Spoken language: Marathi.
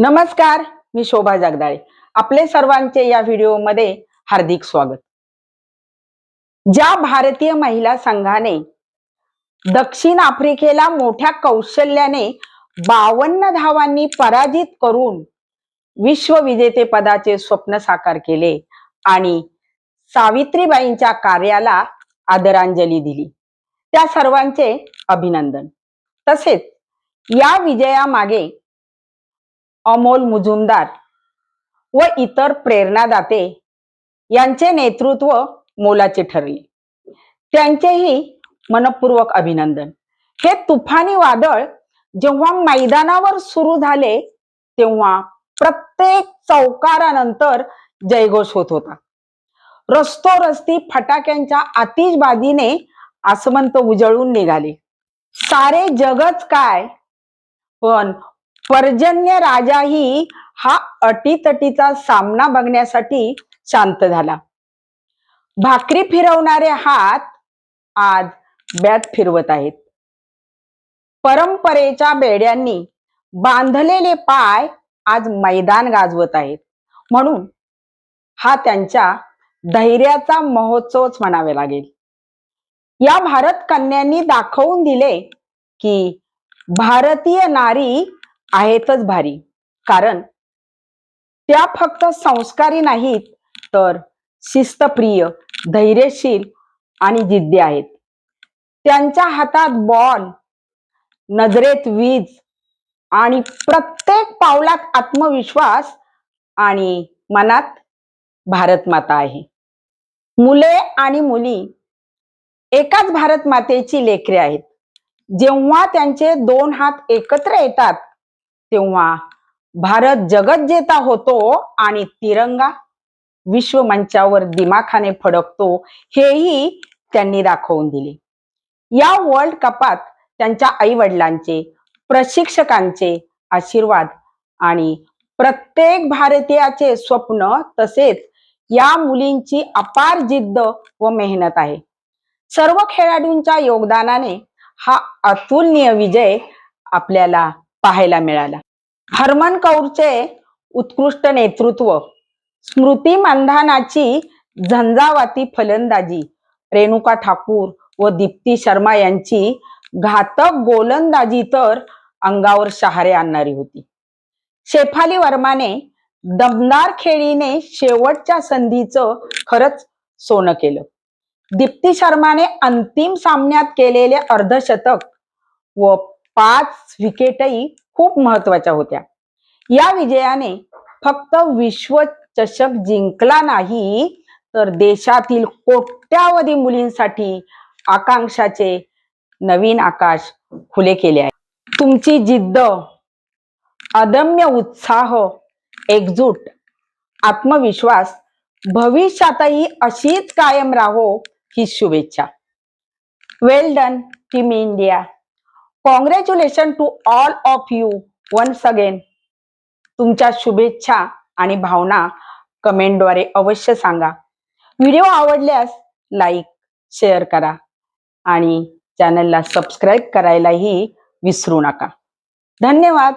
नमस्कार मी शोभा जगदाळे. आपले सर्वांचे या व्हिडिओमध्ये हार्दिक स्वागत. ज्या भारतीय महिला संघाने दक्षिण आफ्रिकेला मोठ्या कौशल्याने बावन्न धावांनी पराजित करून विश्वविजेते पदाचे स्वप्न साकार केले आणि सावित्रीबाईंच्या कार्याला आदरांजली दिली. त्या सर्वांचे अभिनंदन. तसेच या विजयामागे अमोल मुजुमदार व इतर प्रेरणादाते यांचे नेतृत्व मोलाचे ठरले. त्यांचेही मनपूर्वक अभिनंदन. हे तुफानी वादळ जेव्हा मैदानावर सुरू झाले तेव्हा प्रत्येक चौकारानंतर जयघोष होत होता. रस्तोरस्ती फटाक्यांच्या आतिषबाजीने आसमंत उजळून निघाले. सारे जगच काय? पण पर्जन्य राजाही हा अटीतटीचा सामना बघण्यासाठी शांत झाला. भाकरी फिरवणारे हात आज बॅट फिरवत आहेत. परंपरेच्या बेड्यांनी बांधलेले पाय आज मैदान गाजवत आहेत. म्हणून हा त्यांच्या धैर्याचा महोत्सवच म्हणावे लागेल. या भारत कन्यांनी दाखवून दिले की भारतीय नारी आहेतच भारी. कारण त्या फक्त संस्कारी नाहीत तर शिस्तप्रिय धैर्यशील आणि जिद्दी आहेत. त्यांच्या हातात बॉल नजरेत वीज आणि प्रत्येक पावलात आत्मविश्वास आणि मनात भारत माता आहे. मुले आणि मुली एकाच भारत मातेची लेकरे आहेत. जेव्हा त्यांचे दोन हात एकत्र येतात तेव्हा भारत जगत जेता होतो आणि तिरंगा विश्व मंचावर दिमाखाने फडकतो हेही त्यांनी दाखवून दिले. या वर्ल्ड कपात त्यांच्या आई वडिलांचे प्रशिक्षकांचे आशीर्वाद आणि प्रत्येक भारतीयाचे स्वप्न तसेच या मुलींची अपार जिद्द व मेहनत आहे. सर्व खेळाडूंच्या योगदानाने हा अतुलनीय विजय आपल्याला पाहायला मिळाला. हरमन कौरचे उत्कृष्ट नेतृत्व स्मृती मंधानाची झंझावाती फलंदाजी रेणुका ठाकूर व दीप्ती शर्मा यांची घातक गोलंदाजी तर अंगावर शहारे आणणारी होती. शेफाली वर्माने दमदार खेळीने शेवटच्या संधीचं खरंच सोनं केलं. दीप्ती शर्माने अंतिम सामन्यात केलेले अर्धशतक व पाच विकेटही खूप महत्त्वाच्या होत्या. या विजयाने फक्त विश्वचषक जिंकला नाही तर देशातील कोट्यावधी मुलींसाठी आकांक्षाचे नवीन आकाश खुले केले आहे. तुमची जिद्द अदम्य उत्साह एकजूट आत्मविश्वास भविष्यातही अशीच कायम राहो ही शुभेच्छा. Well done team India congratulation to all of you once again तुमच्या शुभेच्छा आणि भावना कमेंटद्वारे अवश्य सांगा. व्हिडिओ आवडल्यास लाईक शेअर करा आणि चॅनलला सबस्क्राईब करायलाही विसरू नका. धन्यवाद.